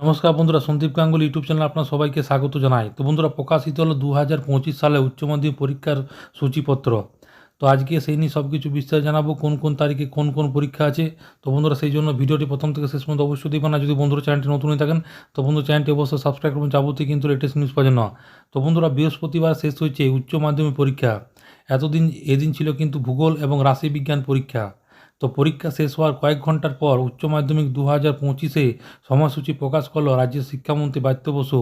নমস্কার বন্ধুরা, Sandeep Ganguly YouTube channel আপনার সবাইকে স্বাগত জানাই। তো বন্ধুরা, প্রকাশিত হলো দু হাজার পঁচিশ সালে উচ্চ মাধ্যমিক পরীক্ষার সূচিপত্র। তো আজকে সেই নিয়ে সব কিছু বিস্তার জানাব, কোন কোন তারিখে কোন কোন পরীক্ষা আছে। তো বন্ধুরা, সেই জন্য ভিডিওটি প্রথম থেকে শেষ পর্যন্ত অবশ্যই দেখবেন না যদি বন্ধুরা চ্যানেলটি নতুন হয়ে থাকেন, তো বন্ধু চ্যানেলটি অবশ্যই সাবস্ক্রাইব করবেন, যাবতীয় কিন্তু লেটেস্ট নিউজ পাওয়ার জন্য। তো বন্ধুরা, বৃহস্পতিবার শেষ হয়েছে উচ্চ মাধ্যমিক পরীক্ষা। এতদিন, এদিন ছিল কিন্তু ভূগোল এবং রাশিবিজ্ঞান পরীক্ষা। তো পরীক্ষা শেষ হওয়ার কয়েক ঘণ্টার পর উচ্চ মাধ্যমিক দু হাজার পঁচিশে সময়সূচি প্রকাশ করল রাজ্যের শিক্ষামন্ত্রী বাত্য বসু।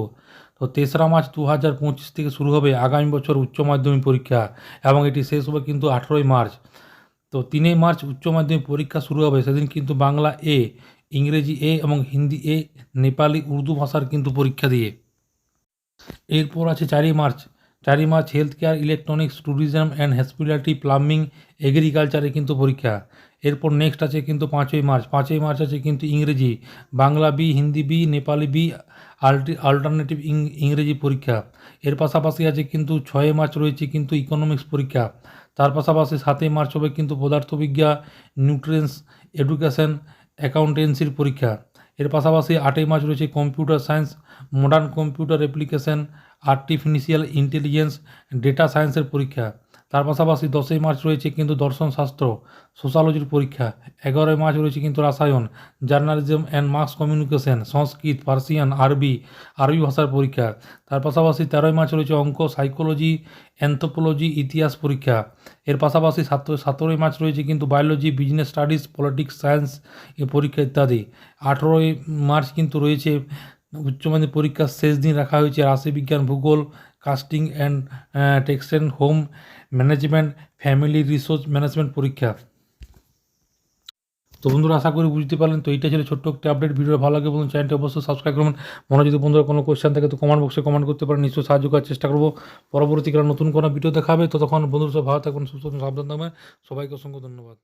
তো তেসরা মার্চ দু হাজার পঁচিশ থেকে শুরু হবে আগামী বছর উচ্চ মাধ্যমিক পরীক্ষা এবং এটি শেষ হবে কিন্তু আঠেরোই মার্চ। তো তিনই মার্চ উচ্চ মাধ্যমিক পরীক্ষা শুরু হবে, সেদিন কিন্তু বাংলা এ, ইংরেজি এ এবং হিন্দি এ, নেপালি, উর্দু ভাষার কিন্তু পরীক্ষা দিয়ে। এরপর আছে চারই মার্চ চারই March health care electronics tourism and hospitality plumbing এগ্রিকালচারে কিন্তু পরীক্ষা। এরপর নেক্সট আছে কিন্তু পাঁচই মার্চ। পাঁচই মার্চ আছে কিন্তু ইংরেজি। Bangla B, Hindi B, Nepali B, আল্টি alternative ইংরেজি পরীক্ষা। এর পাশাপাশি আছে কিন্তু ছয়ই মার্চ রয়েছে কিন্তু ইকোনমিক্স পরীক্ষা। তার পাশাপাশি সাতই মার্চ হবে কিন্তু পদার্থবিজ্ঞান নিউট্রিয়েন্স এডুকেশন অ্যাকাউন্টেন্সির পরীক্ষা। এর পাশাপাশি আটই মার্চ রয়েছে computer science modern computer application artificial intelligence data সায়েন্সের পরীক্ষা। তার পাশাপাশি দশই মার্চ রয়েছে কিন্তু দর্শনশাস্ত্র সোশ্যালজির পরীক্ষা, এগারোই মার্চ রয়েছে কিন্তু রাসায়ন, journalism and mass communication, Sanskrit, Persian, আরবি আরবি ভাষার পরীক্ষা। তার পাশাপাশি তেরোই মার্চ রয়েছে অঙ্ক, সাইকোলজি অ্যান্থোপোলজি ইতিহাস পরীক্ষা। এর পাশাপাশি সাত, সতেরোই মার্চ রয়েছে কিন্তু biology, business studies, politics, science এ পরীক্ষা ইত্যাদি। আঠেরোই মার্চ কিন্তু রয়েছে, উচ্চ মাধ্যমিক পরীক্ষার শেষ দিন রাখা হয়েছে রাশিবিজ্ঞান ভূগোল costume and textile home management family resource management পরীক্ষা। তো বন্ধুরা, আশা করি বুঝতে পারলেন। তো এইটা ছিল ছোট্ট একটা আপডেট ভিডিও ভালো লাগে বলুন চ্যানেলটি অবশ্যই সাবস্ক্রাইব করবেন। মনে যদি বন্ধুরা কোনো কোয়েশ্চেন থাকে তো কমেন্ট বক্সে কমেন্ট করতে পারেন। নিশ্চয়ই সাহায্য করার চেষ্টা করব। পরবর্তীকালে নতুন কোনো ভিডিও দেখাবে তো তখন বন্ধুরা সব ভালো থাকবেন সুস্থ সাবধান থাকবেন সবাইকে অসংখ্য ধন্যবাদ।